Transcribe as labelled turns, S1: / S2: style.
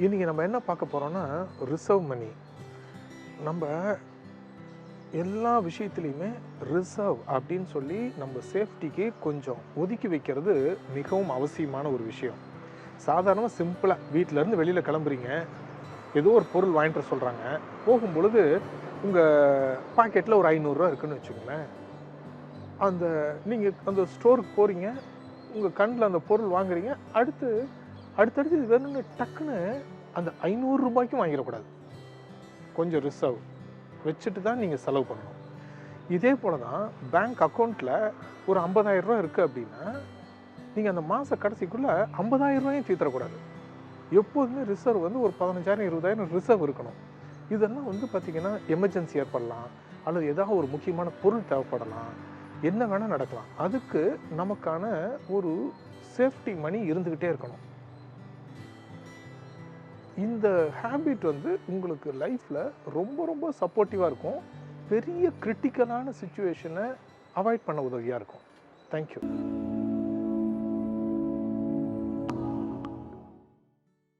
S1: இன்றைக்கி நம்ம என்ன பார்க்க போகிறோன்னா ரிசர்வ் மணி நம்ம எல்லா விஷயத்துலையுமே ரிசர்வ் அப்படின்னு சொல்லி நம்ம சேஃப்டிக்கு கொஞ்சம் ஒதுக்கி வைக்கிறது மிகவும் அவசியமான ஒரு விஷயம். சாதாரணமாக சிம்பிளாக வீட்டிலேருந்து வெளியில் கிளம்புறீங்க. ஏதோ ஒரு பொருள் வாங்கிட்டு சொல்கிறாங்க போகும்பொழுது உங்கள் பாக்கெட்டில் ஒரு ஐநூறுரூவா இருக்குன்னு வச்சுக்கோங்களேன். அந்த நீங்கள் அந்த ஸ்டோருக்கு போகிறீங்க உங்கள் கண்ணில் அந்த பொருள் வாங்குறீங்க. அடுத்து அடுத்தடுத்து இது வேணும்னு டக்குன்னு அந்த ஐநூறு ரூபாய்க்கும் வாங்கிடக்கூடாது. கொஞ்சம் ரிசர்வ் வச்சுட்டு தான் நீங்கள் செலவு பண்ணணும். இதே போல் தான் பேங்க் அக்கௌண்ட்டில் ஒரு ஐம்பதாயிரம் ரூபா இருக்குது அப்படின்னா நீங்கள் அந்த மாத கடைசிக்குள்ளே 50000 ரூபாயும் தீர்த்தரக்கூடாது எப்போதுமே ரிசர்வ் வந்து ஒரு பதினஞ்சாயிரம் இருபதாயிரம் ரிசர்வ் இருக்கணும். இதெல்லாம் வந்து பார்த்திங்கன்னா எமர்ஜென்சி ஏற்படலாம். அல்லது ஏதாவது ஒரு முக்கியமான பொருள் தேவைப்படலாம். என்ன வேணால் நடக்கலாம். அதுக்கு நமக்கான ஒரு சேஃப்டி மணி இருந்துக்கிட்டே இருக்கணும். இந்த ஹேபிட் வந்து உங்களுக்கு லைஃப்பில் ரொம்ப ரொம்ப சப்போர்ட்டிவாக இருக்கும். பெரிய கிரிட்டிக்கலான சுச்சுவேஷனை அவாய்ட் பண்ண உதவியாக இருக்கும். தேங்க்யூ